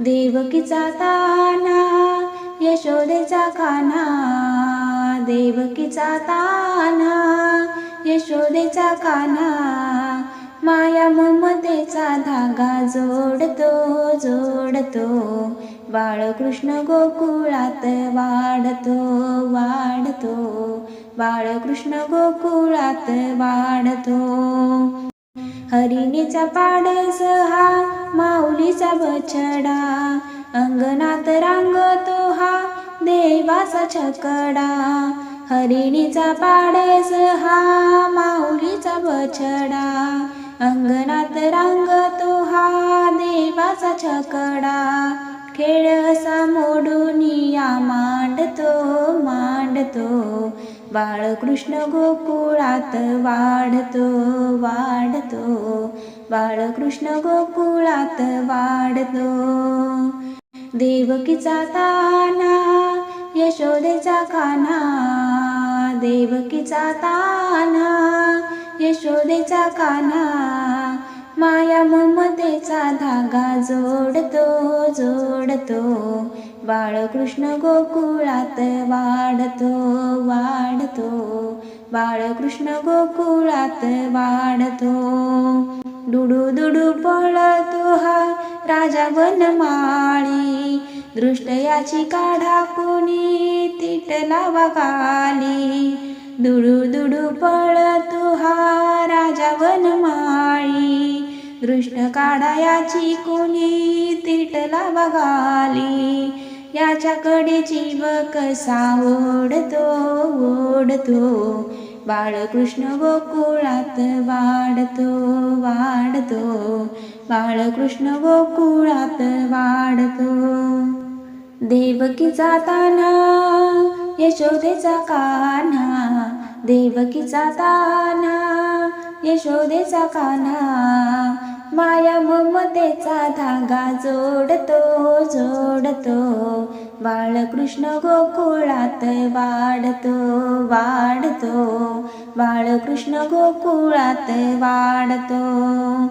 देवकीचा ताना यशोदेचा काना देवकीचा ताना यशोदेचा काना माया ममतेचा धागा जोडतो जोडतो. बाळकृष्ण गोकुळात वाढतो वाढतो. बाळकृष्ण गोकुळात वाढतो. हरिणीचा पाडस हा माऊलीचा बछडा. अंगणात रांगतो हा देवाचा छकडा. हरिणीचा पाडस हा माऊलीचा बछडा. अंगणात रांगतो हा देवाचा छकडा. खेळ असा मोडून या मांडतो मांडतो. बाळकृष्ण गोकुळात वाढतो वा वाढतो. बाळकृष्ण गोकुळात वाढतो. देवकीचा ताना यशोदेचा काना. देवकीचा ताना यशोदेचा काना. माया ममतेचा धागा जोडतो जोडतो. बाळकृष्ण गोकुळात वाढतो वाढतो. बाळकृष्ण गोकुळात वाढतो. डुडू दुडू पळतो हा राजा वनमाळी. दृष्टयाची काढा कोणी तीट लावा काली वनमाळी दृष्ट काढायाची कोणी तिटला बघाली. याच्याकडे जीव कसा ओढतो. ओढतो बाळकृष्ण गोकुळात वाढतो वाढतो. बाळकृष्ण गोकुळात वाढतो. देवकीचा ताना यशोदेचा कान्हा देवकीचा ताना यशोदेचा कान्हा माया ममतेचा धागा जोडतो जोडतो. बाळकृष्ण गोकुळात वाढतो वाढतो. बाळकृष्ण गोकुळात वाढतो.